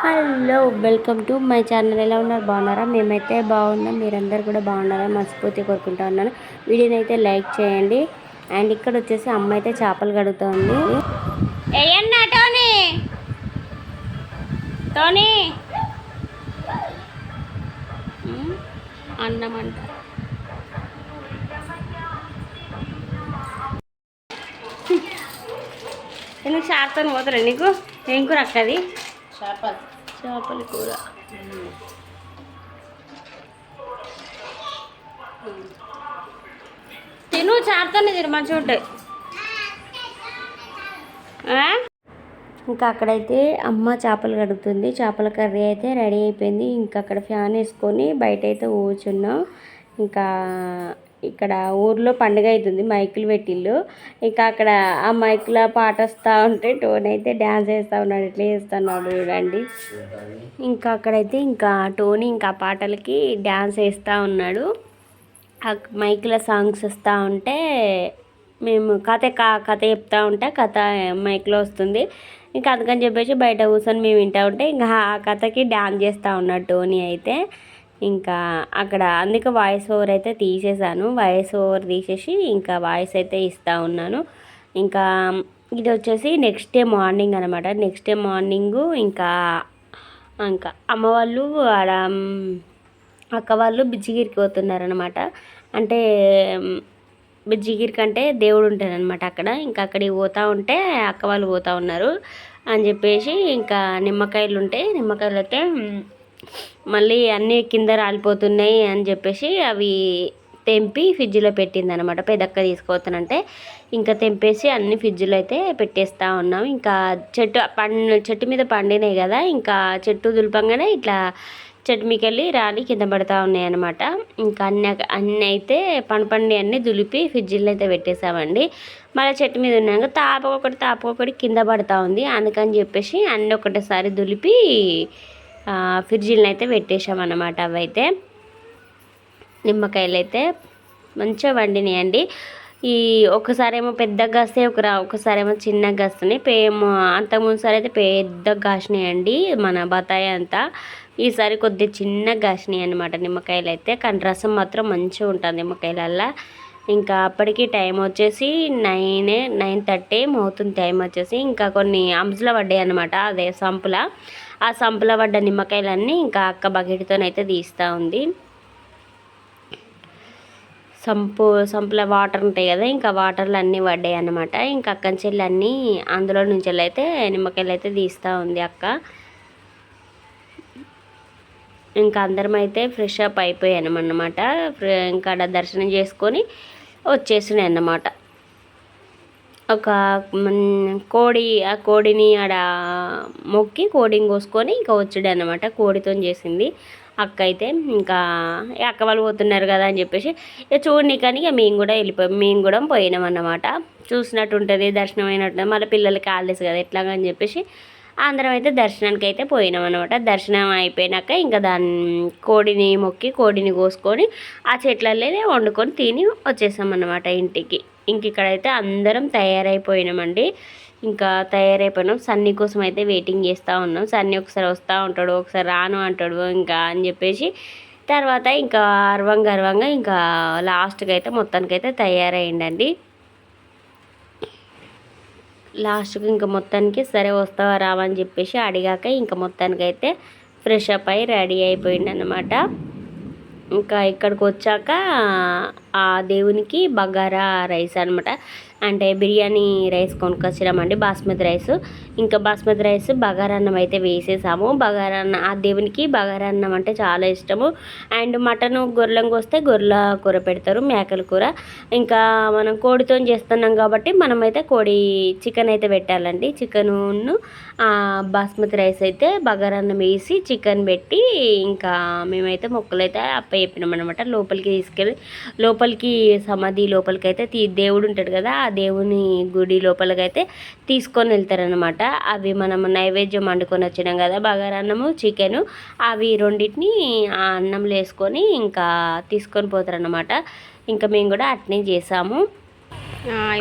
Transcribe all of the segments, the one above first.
Hello welcome to my channel. ఎలా ఉన్నారు? బాగున్నారా? మేమైతే బాగున్నాం. మీరందరూ కూడా బాగున్నారా? మనస్ఫూర్తి కోరుకుంటా ఉన్నాను. వీడియోని అయితే లైక్ చేయండి. అండ్ ఇక్కడ వచ్చేసి అమ్మ అయితే చేపలు కడుగుతుంది ఏయన్నా టోనీ! టోనీ! అన్నం అంట. ఎందుకు షార్తో పోతారా నీకు? ఏం కూర అక్కది చేపలు. చేపల కూర. తిను చేస్తాను తిను మంచిగా ఉంటాయి ఇంకా అక్కడైతే అమ్మ చేపలు కడుగుతుంది. చేపల కర్రీ అయితే రెడీ అయిపోయింది. ఇంకా అక్కడ ఫ్యాన్ వేసుకొని బయట అయితే కూర్చున్నాం. ఇంకా ఇక్కడ ఊర్లో పండుగ అవుతుంది మైకులు పెట్టిళ్ళు. ఇంకా అక్కడ ఆ మైకులో పాట వస్తూ ఉంటే టోన్ అయితే డ్యాన్స్ వేస్తూ ఉన్నాడు ఇట్లా చేస్తున్నాడు చూడండి. ఇంకా అక్కడైతే ఇంకా టోనీ ఇంకా పాటలకి డ్యాన్స్ వేస్తూ ఉన్నాడు. ఆ మైక్లో సాంగ్స్ వస్తూ ఉంటే మేము కథ కా- కథ చెప్తా ఉంటే కథ మైక్లో వస్తుంది. ఇంకా అందుకని చెప్పేసి బయట కూర్చొని మేము వింటా ఉంటే ఇంకా ఆ కథకి డ్యాన్స్ చేస్తూ ఉన్నాడు టోనీ అయితే. ఇంకా అక్కడ అందుకే వాయిస్ ఓవర్ అయితే తీసేసాను వాయిస్ ఓవర్ తీసేసి ఇంకా వాయిస్ అయితే ఇస్తూ ఉన్నాను. ఇంకా ఇది వచ్చేసి నెక్స్ట్ డే మార్నింగ్ అనమాట నెక్స్ట్ డే మార్నింగు ఇంకా ఇంకా అమ్మ వాళ్ళు ఆడ అక్క వాళ్ళు బిజ్జిగిరికి పోతున్నారనమాట అంటే మ్, బిజ్జిగిరి కంటే దేవుడు ఉంటారనమాట అక్కడ. ఇంకా అక్కడికి పోతూ ఉంటే అక్క వాళ్ళు పోతూ ఉన్నారు. అని చెప్పేసి ఇంకా నిమ్మకాయలు ఉంటాయి నిమ్మకాయలు అయితే మళ్ళీ అన్నీ కింద రాలిపోతున్నాయి అని చెప్పేసి అవి తెంపి ఫ్రిడ్జ్లో పెట్టింది అనమాట పెదక్క తీసుకుపోతానంటే ఇంకా తెంపేసి అన్ని ఫ్రిడ్జ్లో అయితే పెట్టేస్తూ ఉన్నాం. ఇంకా చెట్టు పండు చెట్టు మీద పండినాయి కదా ఇంకా చెట్టు దులపంగానే ఇట్లా చెట్టు మీకెళ్ళి వెళ్ళి రాలి కింద పడతా ఉన్నాయి అనమాట ఇంకా అన్ని అన్నీ అయితే పండు పండి అన్నీ దులిపి ఫ్రిడ్జ్లో అయితే పెట్టేసామండి. మళ్ళీ చెట్టు మీద ఉన్నాక తాపకొకటి తాపకొకటి కింద పడతా ఉంది. అందుకని చెప్పేసి అన్నీ ఒకటేసారి దులిపి ఫ్రిడ్జీలను అయితే పెట్టేశామన్నమాట అవైతే. నిమ్మకాయలు అయితే మంచిగా వండినాయండి. ఈ ఒకసారేమో పెద్దగా కాస్తాయి ఒక ఒకసారేమో చిన్నగా కాస్తున్నాయి పేమో అంతకుముందుసారి అయితే పెద్దగా కాసినాయండి మన బత్తాయి అంతా. ఈసారి కొద్దిగా చిన్నగా కాసినాయి అనమాట నిమ్మకాయలు అయితే కానీ రసం మాత్రం మంచిగా ఉంటుంది నిమ్మకాయలల్లా. ఇంకా అప్పటికి టైం వచ్చేసి నైన్ నైన్ థర్టీ అవుతుంది టైం వచ్చేసి. ఇంకా కొన్ని అంశులు పడ్డాయి అనమాట అదే సంపుల. ఆ సంపలో పడ్డ నిమ్మకాయలన్నీ ఇంకా అక్క బకెట్తోనైతే తీస్తూ ఉంది. సంపు సంపులో వాటర్ ఉంటాయి కదా ఇంకా వాటర్లు అన్నీ పడ్డాయి అనమాట ఇంకా అక్కని చెల్లి అన్నీ అందులో నుంచి అయితే నిమ్మకాయలు అయితే తీస్తూ ఉంది అక్క. ఇంకా అందరం అయితే ఫ్రెష్ అప్ అయిపోయాను అన్నమాట ఇంకా దర్శనం చేసుకొని వచ్చేసినాయి అన్నమాట ఒక కోడి ఆ కోడిని ఆడ మొక్కి కోడిని కోసుకొని ఇంకా వచ్చాడు అనమాట కోడితో చేసింది. అక్క అయితే ఇంకా అక్క వాళ్ళు పోతున్నారు కదా అని చెప్పేసి ఇక చూడని కానీ ఇక మేము కూడా వెళ్ళిపోయాం మేము కూడా పోయినాం అన్నమాట. చూసినట్టు ఉంటుంది దర్శనం అయినట్టు మళ్ళీ పిల్లలకి హాలిడేస్ కదా ఎట్లాగా అని చెప్పేసి అందరం అయితే దర్శనానికి అయితే పోయినాం అనమాట దర్శనం అయిపోయినాక ఇంకా దాన్ని కోడిని మొక్కి కోడిని కోసుకొని ఆ చెట్లలోనే వండుకొని తిని వచ్చేసాం ఇంటికి. ఇంక ఇక్కడైతే అందరం తయారైపోయినామండి. ఇంకా తయారైపోయినాం. సన్నీ కోసం అయితే వెయిటింగ్ చేస్తూ ఉన్నాం. సన్నీ ఒకసారి వస్తూ ఉంటాడు ఒకసారి రాను అంటాడు ఇంకా అని చెప్పేసి. తర్వాత ఇంకా అర్వంగా అర్వంగా ఇంకా లాస్ట్కి అయితే మొత్తానికైతే తయారైండండి లాస్ట్కి ఇంకా మొత్తానికి సరే వస్తావా రావని చెప్పేసి అడిగాక ఇంకా మొత్తానికి అయితే ఫ్రెష్ అప్ అయి రెడీ అయిపోయింది అనమాట ఇంకా ఇక్కడికి వచ్చాక ఆ దేవునికి బగారా రైస్ అనమాట అంటే బిర్యానీ రైస్ కొనుక్కొచ్చినామండి బాస్మతి రైస్. ఇంకా బాస్మతి రైస్ బగారా అన్నం అయితే వేసేసాము. బగారాన్నం ఆ దేవునికి బగారా అన్నం అంటే చాలా ఇష్టము. అండ్ మటన్ గొర్రెలం వస్తే గొర్రెల కూర పెడతారు మేకల కూర. ఇంకా మనం కోడితో చేస్తున్నాం కాబట్టి మనమైతే కోడి చికెన్ అయితే పెట్టాలండి. చికెను బాస్మతి రైస్ అయితే బగారా అన్నం వేసి చికెన్ పెట్టి ఇంకా మేమైతే మొక్కలు అయితే అప్ప అనమాట లోపలికి తీసుకెళ్ళి లోపలికి సమాధి లోపలికి అయితే తీ దేవుడు ఉంటాడు కదా ఆ దేవుని గుడి లోపలికి అయితే తీసుకొని వెళ్తారనమాట అవి మనం నైవేద్యం వండుకొని వచ్చినాం కదా బగారా అన్నము చికెను. అవి రెండింటిని ఆ అన్నంలో వేసుకొని ఇంకా తీసుకొని పోతారనమాట ఇంకా మేము కూడా అట్నే చేసాము.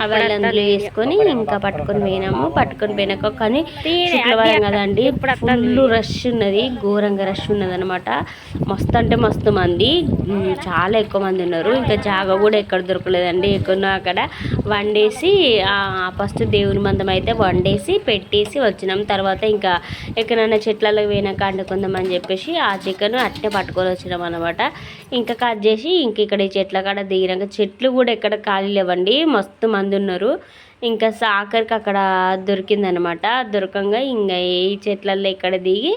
అందులో వేసుకొని ఇంకా పట్టుకొని పోయినాము. పట్టుకొని పోయినాక కానీ శుక్రవారం కదండి ఫుల్ రష్ ఉన్నది ఘోరంగా రష్ ఉన్నది అనమాట మస్తు అంటే మస్తు మంది. చాలా ఎక్కువ మంది ఉన్నారు. ఇంకా జాగ కూడా ఎక్కడ దొరకలేదండి. ఎక్కడో అక్కడ వండేసి ఫస్ట్ దేవుని మందం అయితే వండేసి పెట్టేసి వచ్చినాం. తర్వాత ఇంకా ఎక్కడైనా చెట్లలో పోయినాక వండుకుందామని చెప్పేసి ఆ చికెన్ అట్టే పట్టుకొని వచ్చినాం అనమాట ఇంకా కట్ చేసి ఇంక ఇక్కడ ఈ చెట్ల కాడ దిగినాక చెట్లు కూడా ఎక్కడ ఖాళీ లేవండి. మస్తు మంది ఉన్నారు. ఇంకా సాకర్కి అక్కడ దొరికిందనమాట. దొరకంగా ఇంకా ఈ చెట్లల్లో ఇక్కడ దిగి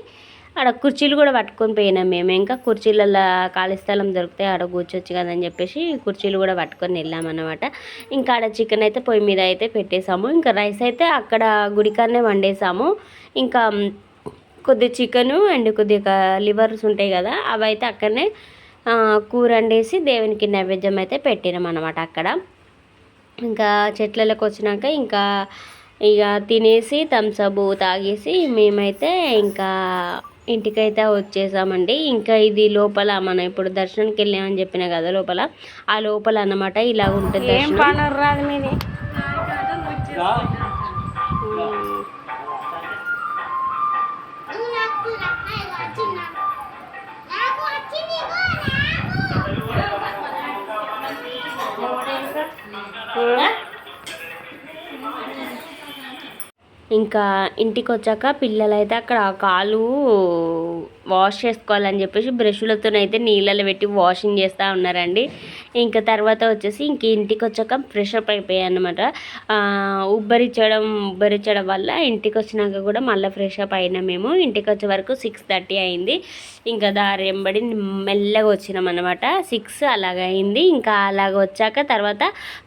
ఆడ కుర్చీలు కూడా పట్టుకొని పోయినాం మేము. ఇంకా కుర్చీలలో ఖాళీ స్థలం దొరికితే ఆడ కూర్చోవచ్చు కదని చెప్పేసి కుర్చీలు కూడా పట్టుకొని వెళ్ళామన్నమాట ఇంకా ఆడ చికెన్ అయితే పొయ్యి మీద అయితే పెట్టేసాము ఇంకా రైస్ అయితే అక్కడ గుడికానే వండేసాము ఇంకా కొద్ది చికెను అండ్ కొద్దిగా లివర్స్ ఉంటాయి కదా అవి అయితే అక్కడనే కూర వండేసి దేవునికి నైవేద్యం అయితే పెట్టినాం అనమాట అక్కడ. ఇంకా చెట్లలోకి వచ్చినాక ఇంకా ఇక తినేసి థమ్సప్ తాగేసి మేమైతే ఇంకా ఇంటికైతే వచ్చేసామండి. ఇంకా ఇది లోపల మనం ఇప్పుడు దర్శనానికి వెళ్ళామని చెప్పిన కదా లోపల ఆ లోపల అన్నమాట ఇలా ఉంటుంది ఇంకా ఇంటికి వచ్చాక పిల్లలైతే అక్కడ కాలు వాష్ చేసుకోవాలని చెప్పేసి బ్రష్లతోనైతే నీళ్ళలో పెట్టి వాషింగ్ చేస్తూ ఉన్నారండి. ఇంకా తర్వాత వచ్చేసి ఇంక ఇంటికి వచ్చాక ఫ్రెష్ అప్ అయిపోయాయి అనమాట ఉబ్బరిచ్చడం ఉబ్బరిచ్చడం వల్ల ఇంటికి వచ్చినాక కూడా మళ్ళీ ఫ్రెష్ అప్ అయినా మేము. ఇంటికి వచ్చే వరకు సిక్స్ థర్టీ అయింది. ఇంకా దారి వెంబడి మెల్లగా వచ్చినాం అనమాట సిక్స్ అలాగ అయింది. ఇంకా అలాగ వచ్చాక తర్వాత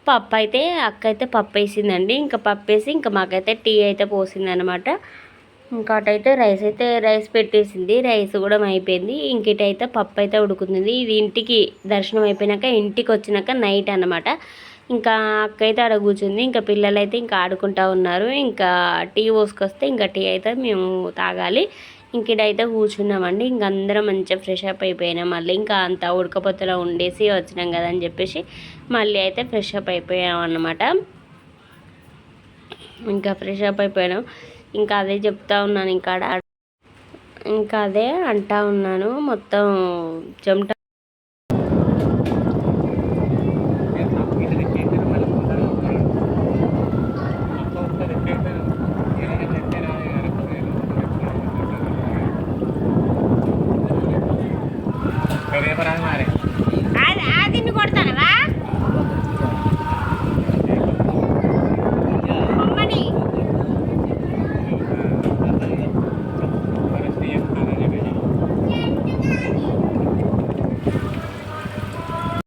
పప్పు అయితే అక్క అయితే పప్పు వేసిందండి ఇంకా పప్పు వేసి ఇంకా మాకైతే టీ అయితే పోసింది అనమాట ఇంకా అటైతే రైస్ అయితే రైస్ పెట్టేసింది. రైస్ కూడా అయిపోయింది. ఇంకటైతే పప్పు అయితే ఉడుకుతుంది. ఇది ఇంటికి దర్శనం అయిపోయినాక ఇంటికి వచ్చినాక నైట్ అనమాట ఇంకా అక్క అయితే ఆడ కూర్చుంది. ఇంకా పిల్లలు అయితే ఇంకా ఆడుకుంటా ఉన్నారు. ఇంకా టీ పోసుకొస్తే ఇంకా టీ అయితే మేము తాగాలి. ఇంక ఇడైతే కూర్చున్నామండి. ఇంక అందరం మంచిగా ఫ్రెష్ అప్ అయిపోయినాం. మళ్ళీ ఇంకా అంత ఉడకపోతలో ఉండేసి వచ్చినాం కదా అని చెప్పేసి మళ్ళీ అయితే ఫ్రెష్ అప్ అయిపోయాం అన్నమాట. ఇంకా ఫ్రెష్ అప్ అయిపోయినాం. ఇంకా అదే చెప్తా ఉన్నాను ఇంకా ఇంకా అదే అంటా ఉన్నాను. మొత్తం చెమట